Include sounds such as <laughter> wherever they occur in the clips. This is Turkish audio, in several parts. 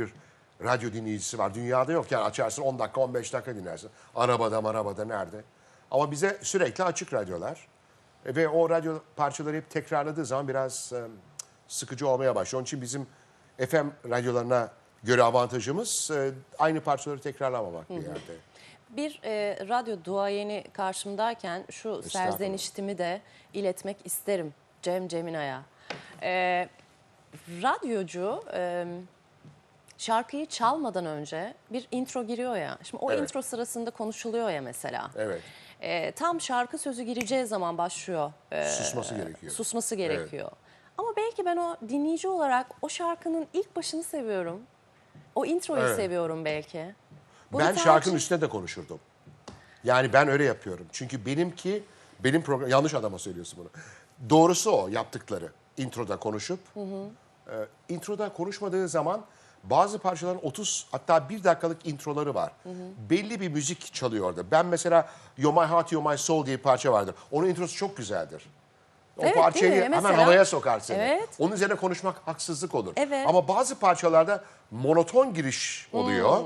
bir radyo dinleyicisi var. Dünyada yok yani açarsın 10 dakika 15 dakika dinlersin. Arabada marabada nerede. Ama bize sürekli açık radyolar. E, Ve o radyo parçaları hep tekrarladığı zaman biraz e, sıkıcı olmaya başlıyor. Onun için bizim FM radyolarına göre avantajımız e, aynı parçaları tekrarlamamak bir yerde. Bir e, radyo duayeni karşımdayken şu serzeniştimi de iletmek isterim Cem Cemina'ya. E, radyocu e, şarkıyı çalmadan önce bir intro giriyor ya. Şimdi o Evet. intro sırasında konuşuluyor ya mesela. Evet. E, tam şarkı sözü gireceği zaman başlıyor. e, Susması gerekiyor. susması gerekiyor. Ama belki ben o dinleyici olarak o şarkının ilk başını seviyorum. O introyu Evet. seviyorum belki. Bunu ben tercih- şarkının üstüne de konuşurdum. Yani ben öyle yapıyorum. Çünkü benimki, benim program, yanlış adama söylüyorsun bunu. Doğrusu o yaptıkları. Introda konuşup, e, introda konuşmadığı zaman bazı parçaların 30 hatta 1 dakikalık introları var. Belli bir müzik çalıyor orada. Ben mesela You're My Heart, You're My Soul diye bir parça vardır. Onun introsu çok güzeldir. O Evet, parçayı hemen Mesela- havaya sokar seni. Evet. Onun üzerine konuşmak haksızlık olur. Evet. Ama bazı parçalarda monoton giriş oluyor.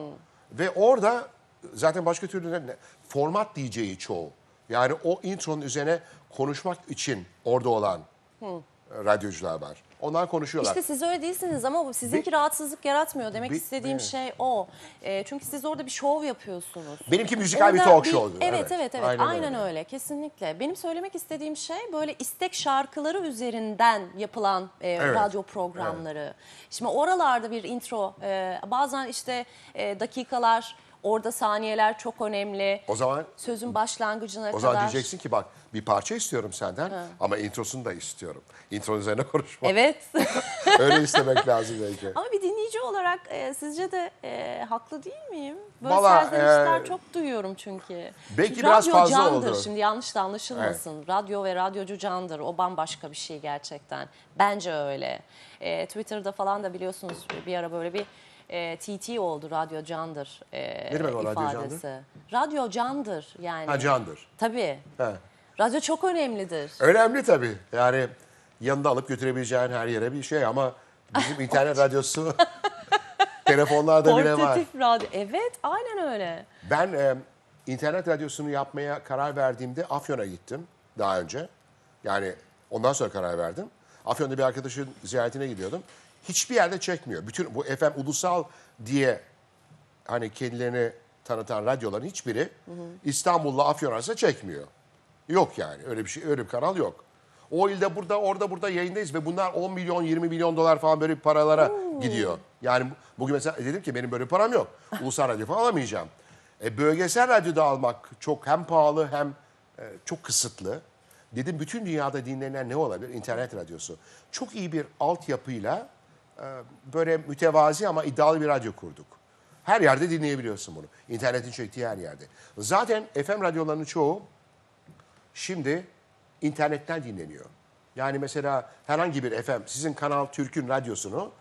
Ve orada zaten başka türlü format diyeceği çoğu. Yani o intronun üzerine konuşmak için orada olan e, radyocular var. Onlar konuşuyorlar. İşte siz öyle değilsiniz ama bu sizinki Bir- rahatsızlık yaratmıyor. Demek Bir- istediğim evet. şey o. E, çünkü siz orada bir şov yapıyorsunuz. Benimki müzikal bir Orada talk show'du. Evet evet evet, Aynen aynen, öyle. öyle. kesinlikle. Benim söylemek istediğim şey böyle istek şarkıları üzerinden yapılan e, Evet, radyo programları. Şimdi oralarda bir intro e, bazen işte e, dakikalar orada saniyeler çok önemli. O zaman Sözün başlangıcına o kadar. zaman diyeceksin ki bak bir parça istiyorum senden ama introsunu da istiyorum. Intronun üzerine <laughs> konuşma. Evet. <laughs> Öyle istemek lazım belki. Ama bir dinleyici olarak e, sizce de e, haklı değil miyim? Böyle Valla, serzenişler e, çok duyuyorum çünkü. belki Çünkü biraz radyo fazla candır. oldu. Şimdi yanlış da anlaşılmasın. Radyo ve radyocu candır. O bambaşka bir şey gerçekten. Bence öyle. E, Twitter'da falan da biliyorsunuz bir ara böyle bir e, TT oldu radyo candır e, Ne demek o radyo candır? ifadesi. Radyo candır yani. Ha candır. Tabii. He. Radyo çok önemlidir. Önemli tabii. Yani yanında alıp götürebileceğin her yere bir şey ama bizim <laughs> internet radyosu <laughs> telefonlarda bile var. Portatif radyo. Evet aynen öyle. Ben e, internet radyosunu yapmaya karar verdiğimde Afyon'a gittim daha önce. Yani ondan sonra karar verdim. Afyon'da bir arkadaşın ziyaretine gidiyordum. Hiçbir yerde çekmiyor. Bütün bu FM ulusal diye hani kendilerini tanıtan radyoların hiçbiri İstanbul'la Afyon arasında çekmiyor. Yok yani öyle bir şey öyle bir kanal yok. O ilde burada orada burada yayındayız ve bunlar 10 milyon 20 milyon dolar falan böyle bir paralara gidiyor. Yani bu- bugün mesela dedim ki benim böyle param yok. Ulusal radyo falan alamayacağım. E, bölgesel radyoda almak çok hem pahalı hem e, çok kısıtlı. Dedim bütün dünyada dinlenen ne olabilir? İnternet radyosu. Çok iyi bir altyapıyla böyle mütevazi ama iddialı bir radyo kurduk. Her yerde dinleyebiliyorsun bunu. İnternetin çektiği her yerde. Zaten FM radyolarının çoğu şimdi internetten dinleniyor. Yani mesela herhangi bir FM, sizin Kanal Türk'ün radyosunu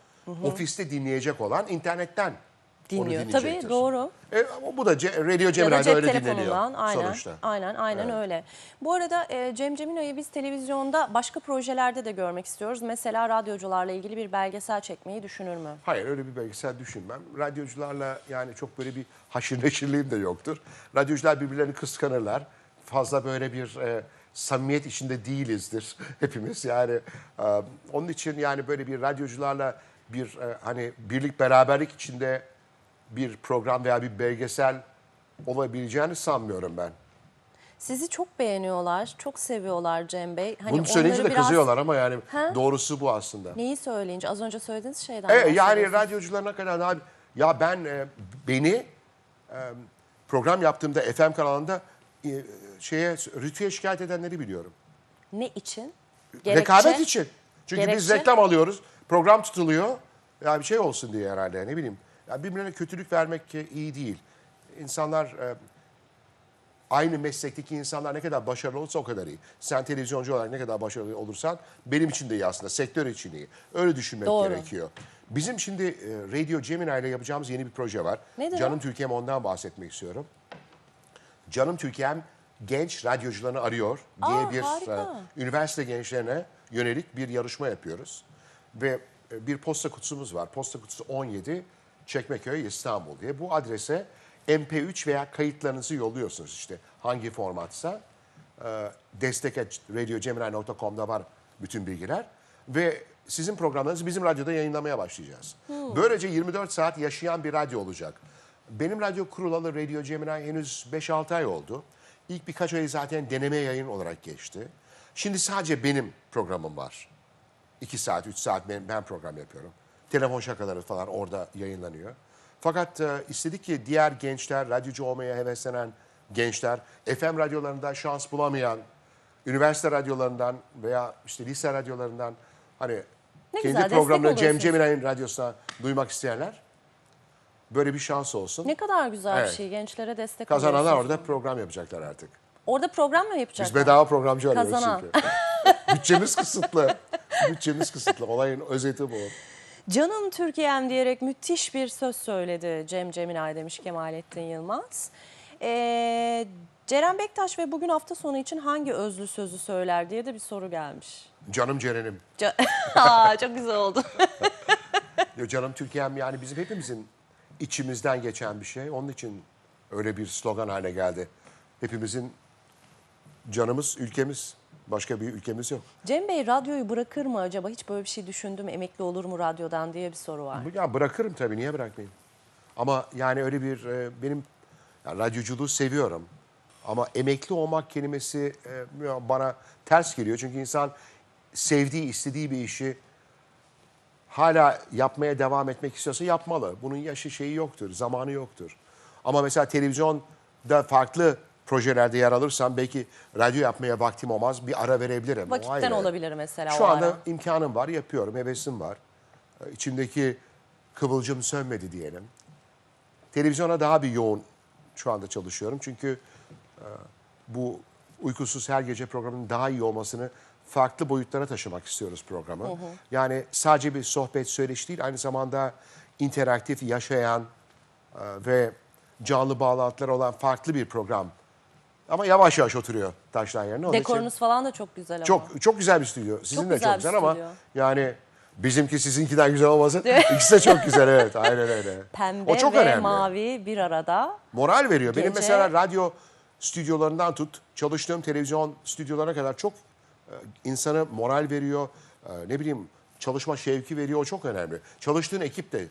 ofiste dinleyecek olan internetten Dinliyor. dinleyecektir. Tabii doğru. E, ama bu da Ce- Radio cep öyle dinleniyor aynen, sonuçta. aynen, aynen öyle. Bu arada e, Cem Cemina'yı biz televizyonda başka projelerde de görmek istiyoruz. Mesela radyocularla ilgili bir belgesel çekmeyi düşünür mü? Hayır öyle bir belgesel düşünmem. Radyocularla yani çok böyle bir haşır neşirliğim de yoktur. Radyocular birbirlerini kıskanırlar. Fazla böyle bir e, samimiyet içinde değilizdir <laughs> hepimiz. Yani e, onun için yani böyle bir radyocularla bir e, hani birlik beraberlik içinde bir program veya bir belgesel olabileceğini sanmıyorum ben. Sizi çok beğeniyorlar, çok seviyorlar Cem Bey. Hani Bunu söyleyince de biraz- kızıyorlar ama yani Ha? doğrusu bu aslında. Neyi söyleyince? Az önce söylediğiniz şeyden Evet, yani radyocularına kadar abi ya ben e, beni e, program yaptığımda FM kanalında e, şeye rütüye şikayet edenleri biliyorum. Ne için? Rekabet için. Çünkü biz Gerekçe? reklam alıyoruz. Program tutuluyor. Ya bir şey olsun diye herhalde ne bileyim. Ya birbirine kötülük vermek iyi değil. İnsanlar e, aynı meslekteki insanlar ne kadar başarılı olursa o kadar iyi. Sen televizyoncu olarak ne kadar başarılı olursan benim için de iyi aslında. Sektör için iyi. Öyle düşünmek Doğru. gerekiyor. Bizim şimdi e, Radio Gemini ile yapacağımız yeni bir proje var. Nedir o? Canım Türkiye'm ondan bahsetmek istiyorum. Canım Türkiye'm genç radyocularını arıyor diye Aa, bir harika. e, üniversite gençlerine yönelik bir yarışma yapıyoruz. Ve bir posta kutusumuz var. Posta kutusu 17. Çekmeköy İstanbul diye. Bu adrese MP3 veya kayıtlarınızı yolluyorsunuz işte hangi formatsa. Ee, destek et radiogemini.com'da var bütün bilgiler. Ve sizin programlarınızı bizim radyoda yayınlamaya başlayacağız. Böylece 24 saat yaşayan bir radyo olacak. Benim radyo kurulalı Radio Gemini henüz 5-6 ay oldu. İlk birkaç ayı zaten deneme yayın olarak geçti. Şimdi sadece benim programım var. 2 saat, 3 saat ben, ben program yapıyorum. Telefon şakaları falan orada yayınlanıyor. Fakat e, istedik ki diğer gençler, radyocu olmaya heveslenen gençler, FM radyolarında şans bulamayan, üniversite radyolarından veya işte lise radyolarından hani Ne kendi güzel, destek programını Cem oluyorsunuz. Cemilay'ın radyosuna duymak isteyenler böyle bir şans olsun. Ne kadar güzel bir Evet. şey. Gençlere destek Kazananlar oluyorsunuz. orada program yapacaklar artık. Orada program mı Biz yapacaklar? bedava programcı arıyoruz Kazanan. çünkü. Bütçemiz kısıtlı. Bütçemiz kısıtlı. Olayın özeti bu. Canım Türkiye'm diyerek müthiş bir söz söyledi Cem Cemilay demiş Kemalettin Yılmaz. Ee, Ceren Bektaş ve bugün hafta sonu için hangi özlü sözü söyler diye de bir soru gelmiş. Canım Ceren'im. Ca- <laughs> Aa, çok güzel oldu. <laughs> Ya canım Türkiye'm yani bizim hepimizin içimizden geçen bir şey. Onun için öyle bir slogan haline geldi. Hepimizin canımız, ülkemiz. Başka bir ülkemiz yok. Cem Bey radyoyu bırakır mı acaba? Hiç böyle bir şey düşündüm. Emekli olur mu radyodan diye bir soru var. Ya bırakırım tabii niye bırakmayayım? Ama yani öyle bir e, benim yani radyoculuğu seviyorum. Ama emekli olmak kelimesi e, bana ters geliyor. Çünkü insan sevdiği, istediği bir işi hala yapmaya devam etmek istiyorsa yapmalı. Bunun yaşı şeyi yoktur, zamanı yoktur. Ama mesela televizyonda farklı projelerde yer alırsam belki radyo yapmaya vaktim olmaz. Bir ara verebilirim. Vakitten olabilir mesela Şu o anda ara. imkanım var, yapıyorum, hevesim var. Ee, İçimdeki kıvılcım sönmedi diyelim. Televizyona daha bir yoğun şu anda çalışıyorum. Çünkü e, bu uykusuz her gece programının daha iyi olmasını farklı boyutlara taşımak istiyoruz programı. Yani sadece bir sohbet söyleşi değil, aynı zamanda interaktif, yaşayan e, ve canlı bağlantılar olan farklı bir program. Ama yavaş yavaş oturuyor taştan yerine. Onun için- Dekorunuz falan da çok güzel ama. çok çok güzel bir stüdyo. Sizin de güzel çok bir güzel ama stüdyo. yani bizimki sizinkinden güzel olmasın. İkisi de çok güzel evet. Aynen öyle. <laughs> Pembe o çok ve önemli. mavi bir arada. Moral veriyor. Benim Gece- mesela radyo stüdyolarından tut, çalıştığım televizyon stüdyolarına kadar çok e, insanı moral veriyor. E, ne bileyim çalışma şevki veriyor. O çok önemli. Çalıştığın ekip de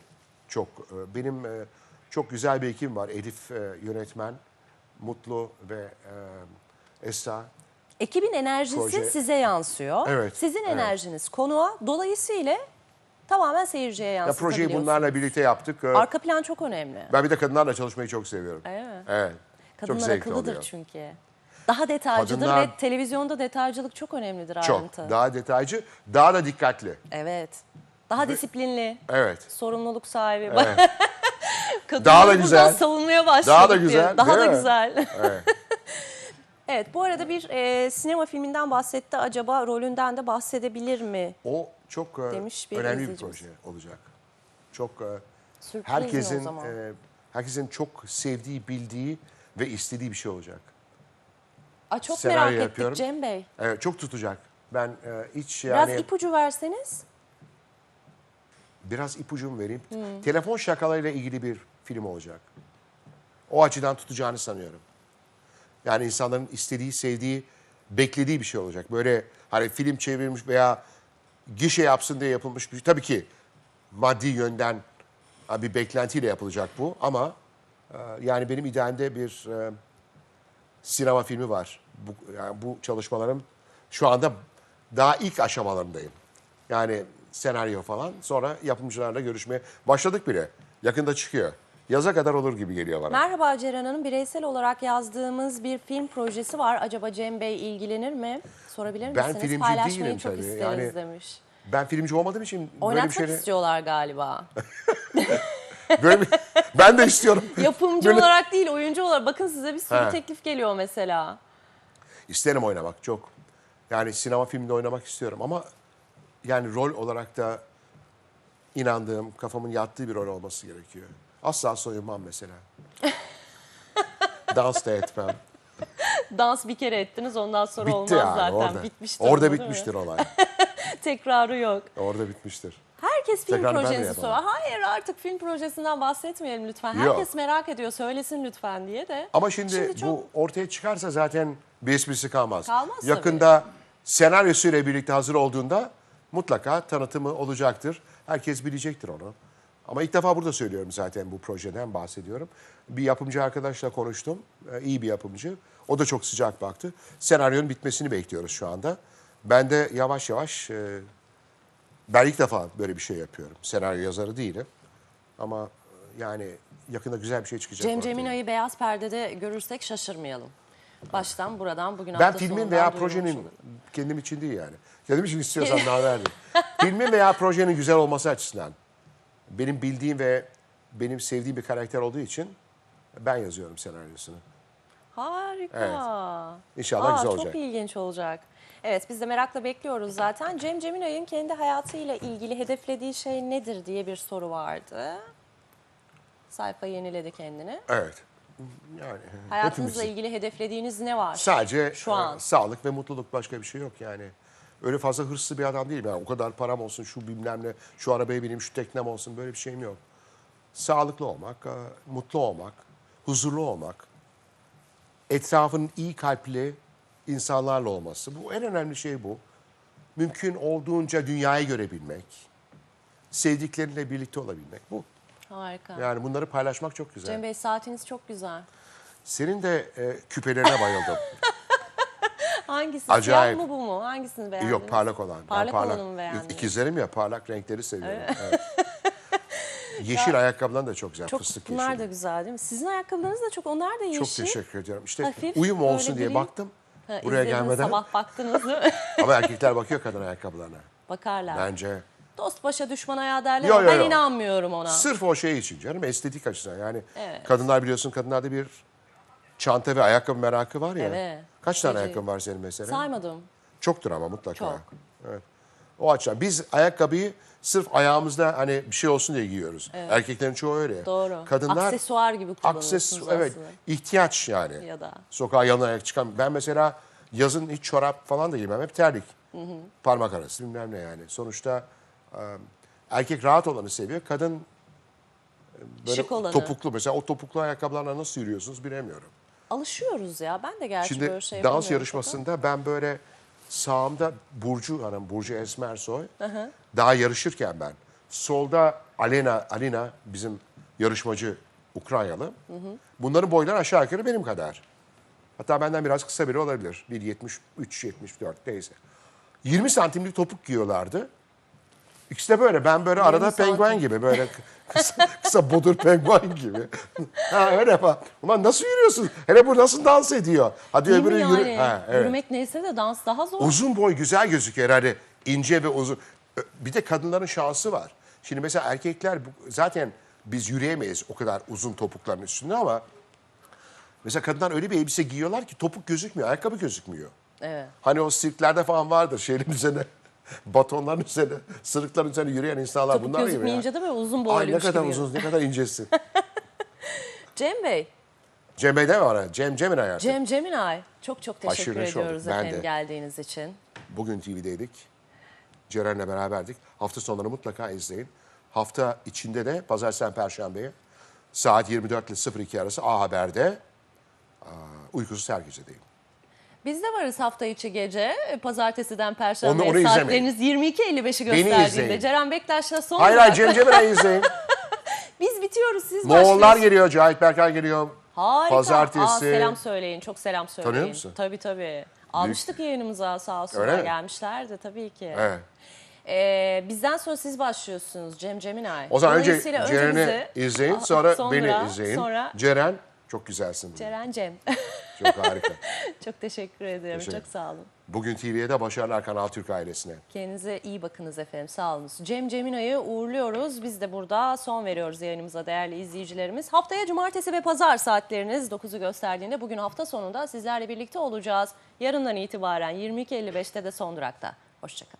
çok. e, benim e, çok güzel bir ekibim var. Elif e, yönetmen, Mutlu ve e, Esra. Ekibin enerjisi Proje- size yansıyor. Evet, Sizin evet. enerjiniz konuğa. Dolayısıyla tamamen seyirciye Ya yansıtabiliyorsunuz. projeyi bunlarla birlikte yaptık. Arka plan çok önemli. Ben bir de kadınlarla çalışmayı çok seviyorum. Öyle mi? Evet. çok Kadınlar zevkli akıllıdır oluyor. çünkü. Daha detaycıdır Kadınlar- ve televizyonda detaycılık çok önemlidir Çok. ayrıntı. Daha detaycı, daha da dikkatli. Evet. Daha disiplinli, Evet. sorumluluk sahibi. Evet. <laughs> Kadınları Daha da güzel. savunmaya başladık. Daha da güzel, Daha da mi? güzel. Evet. <laughs> evet bu arada bir e, sinema filminden bahsetti. Acaba rolünden de bahsedebilir mi? O çok e, Demiş bir önemli bir izleyicimiz. proje olacak. Çok e, Sürpriz herkesin e, herkesin çok sevdiği, bildiği ve istediği bir şey olacak. Aa, çok senaryo merak ettik yapıyorum. Cem Bey. Evet, çok tutacak. Ben e, hiç Biraz yani ipucu verseniz. biraz ipucumu vereyim. Hmm. Telefon şakalarıyla ilgili bir film olacak. O açıdan tutacağını sanıyorum. Yani insanların istediği, sevdiği, beklediği bir şey olacak. Böyle hani film çevrilmiş veya gişe yapsın diye yapılmış bir şey. Tabii ki maddi yönden bir beklentiyle yapılacak bu ama e, yani benim idealimde bir e, sinema filmi var. Bu, yani bu çalışmalarım şu anda daha ilk aşamalarındayım. Yani senaryo falan. Sonra yapımcılarla görüşmeye başladık bile. Yakında çıkıyor. Yaza kadar olur gibi geliyor bana. Merhaba Ceren Hanım. Bireysel olarak yazdığımız bir film projesi var. Acaba Cem Bey ilgilenir mi? Sorabilir Ben misiniz? filmci Paylaşmayı değilim çok tabii. isteriz Yani demiş. Ben filmci olmadığım için böyle bir Oynatmak şeyi... istiyorlar galiba. <laughs> Böyle bir- ben de istiyorum. <laughs> Yapımcı Böyle- olarak değil, oyuncu olarak. Bakın size bir sürü He. teklif geliyor mesela. İsterim oynamak çok. Yani sinema filminde oynamak istiyorum ama yani rol olarak da inandığım, kafamın yattığı bir rol olması gerekiyor. Asla soyunmam mesela. Dans da etmem. Dans bir kere ettiniz ondan sonra Bitti olmaz yani zaten. orada. Bitmiştir. orada mi? bitmiştir olay. <laughs> Tekrarı yok. Orada bitmiştir. Herkes film Tekrar projesi sorar. Hayır artık film projesinden bahsetmeyelim lütfen. Yok. Herkes merak ediyor söylesin lütfen diye de. Ama şimdi, Şimdi çok- bu ortaya çıkarsa zaten bir esprisi kalmaz. Kalmaz tabii. Yakında senaryosuyla birlikte hazır olduğunda mutlaka tanıtımı olacaktır. Herkes bilecektir onu. Ama ilk defa burada söylüyorum zaten bu projeden bahsediyorum. Bir yapımcı arkadaşla konuştum. Ee, iyi bir yapımcı. O da çok sıcak baktı. Senaryonun bitmesini bekliyoruz şu anda. Ben de yavaş yavaş e, ben ilk defa böyle bir şey yapıyorum. Senaryo yazarı değilim. Ama e, yani yakında güzel bir şey çıkacak. Cem. Cemina'yı beyaz perdede görürsek şaşırmayalım. Baştan buradan bugün Ben hafta filmin sonundan veya duyurmuş projenin olalım. kendim için değil yani. Kendim için istiyorsam <laughs> daha verdim. filmin veya projenin güzel olması açısından benim bildiğim ve benim sevdiğim bir karakter olduğu için ben yazıyorum senaryosunu. Harika. Evet. İnşallah Aa, güzel çok olacak. ilginç olacak. Evet biz de merakla bekliyoruz zaten. Cem Ceminay'ın kendi hayatıyla ilgili hedeflediği şey nedir diye bir soru vardı. Sayfa yeniledi kendini. Evet. Yani Hayatınızla hepimizin. ilgili hedeflediğiniz ne var? Sadece Şu e, an. sağlık ve mutluluk başka bir şey yok yani. Öyle fazla hırslı bir adam değilim. Yani o kadar param olsun, şu bilmem ne, şu arabaya bineyim, şu teknem olsun böyle bir şeyim yok. Sağlıklı olmak, e, mutlu olmak, huzurlu olmak, etrafının iyi kalpli insanlarla olması. Bu en önemli şey bu. Mümkün olduğunca dünyayı görebilmek, sevdiklerinle birlikte olabilmek bu. Harika. Yani bunları paylaşmak çok güzel. Cem Bey saatiniz çok güzel. Senin de e, küpelerine bayıldım. <laughs> Hangisi? Acayip. Siyah mı bu mu? Hangisini beğendiniz? Yok parlak olan. Ben Parlak olanı mı beğendiniz? İkizlerim ya parlak renkleri seviyorum. Evet. <laughs> Yeşil ayakkabıların da çok güzel. Çok, fıstık bunlar yeşili. da güzel değil mi? Sizin ayakkabılarınız da çok, onlar da yeşil. Çok teşekkür ediyorum. İşte Hafif, uyum olsun diye baktım. Ha, buraya gelmeden. Sabah baktınız değil mi? <laughs> Ama erkekler bakıyor kadın ayakkabılarına. Bakarlar. Bence. Dost başa düşman ayağı derler Yo, ama yo, ben yo. inanmıyorum ona. Sırf o şey için canım estetik açısından. Yani Evet. kadınlar biliyorsun kadınlarda bir çanta ve ayakkabı merakı var ya. Evet. Kaç tane Feci. ayakkabı var senin mesela? Saymadım. Çoktur ama mutlaka. Çok. Evet. O açıdan biz ayakkabıyı sırf ayağımızda hani bir şey olsun diye giyiyoruz. Erkeklerin çoğu öyle. Doğru. Kadınlar Aksesuar gibi kullanıyorsunuz akses evet aslında. ihtiyaç yani. Ya da. Sokağa yalın ayak çıkan. Ben mesela yazın hiç çorap falan da giymem. Hep terlik. Parmak arası bilmem ne yani. Sonuçta e, erkek rahat olanı seviyor. Kadın e, böyle Şık olanı. topuklu. Mesela o topuklu ayakkabılarla nasıl yürüyorsunuz bilemiyorum. Alışıyoruz ya. Ben de gerçi Şimdi böyle şey dans yarışmasında ben böyle sağımda Burcu Hanım, Burcu Esmersoy daha yarışırken ben. Solda Alena, Alina bizim yarışmacı Ukraynalı. Bunların boyları aşağı yukarı benim kadar. Hatta benden biraz kısa biri olabilir. 1.73, 74 neyse. 20 santimlik topuk giyiyorlardı. İkisi de böyle. Ben böyle arada santim. penguen gibi böyle kısa, <laughs> kısa bodur penguen gibi. <laughs> ha öyle yapar. Ulan nasıl yürüyorsun? Hele bu nasıl dans ediyor? Hadi Değil öbürü yani? yürü. Ha, evet. Yürümek neyse de dans daha zor. Uzun boy güzel gözüküyor hani ince ve uzun. Bir de kadınların şansı var. Şimdi mesela erkekler zaten biz yürüyemeyiz o kadar uzun topukların üstünde ama mesela kadınlar öyle bir elbise giyiyorlar ki topuk gözükmüyor, ayakkabı gözükmüyor. Evet. Hani o sirklerde falan vardır şeylerin üzerine, <laughs> batonların üzerine, sırıkların üzerine yürüyen insanlar Topuk bunlar gibi ya. gözükmeyince de böyle uzun Ay ne boyluymuş kadar gibi. uzun, ne kadar incesin. <laughs> Cem Bey, Cem Bey deme bana, Cem Cem'in hayatı. Cem Ceminay çok çok teşekkür Aşırı neşe olduk, ediyoruz ben efendim de. geldiğiniz için. Bugün TV'deydik. Ceren'le beraberdik. Hafta sonları mutlaka izleyin. Hafta içinde de pazartesi perşembeye saat 24 ile 02 arası A Haber'de aa, uykusuz her gecedeyim. Biz de varız hafta içi gece. Pazartesiden Perşembe Onu- onu saatleriniz 22.55'i izleyin. gösterdiğinde. Ceren Bektaş'la son Hayır hayır durakta- Cem Cem'e izleyin. <laughs> Biz bitiyoruz siz Moğollar başlıyorsunuz. geliyor, Cahit Berkay geliyor. Harika. Pazartesi. Aa, selam söyleyin. Çok selam söyleyin. Tanıyor musun? Tabii tabii. Almıştık yayınımıza sağ olsunlar. Öyle mi? Gelmişlerdi tabii ki. Evet. Ee, bizden sonra siz başlıyorsunuz Cem Ceminay. O zaman önce Dolayısıyla Ceren'i bizi- izleyin, sonra, sonra- beni izleyin. Sonra Ceren, çok güzelsin. bugün. Ceren Cem. <laughs> Çok harika. Çok teşekkür ederim. Teşekkür. Çok sağ olun. Bugün TV'ye de başarılar Kanal Türk ailesine. Kendinize iyi bakınız efendim. Sağ olun. Cem Cemina'yı uğurluyoruz. Biz de burada son veriyoruz yayınımıza değerli izleyicilerimiz. Haftaya cumartesi ve pazar saatleriniz 9'u gösterdiğinde bugün hafta sonunda sizlerle birlikte olacağız. Yarından itibaren 22.55'te de son durakta. Hoşçakalın.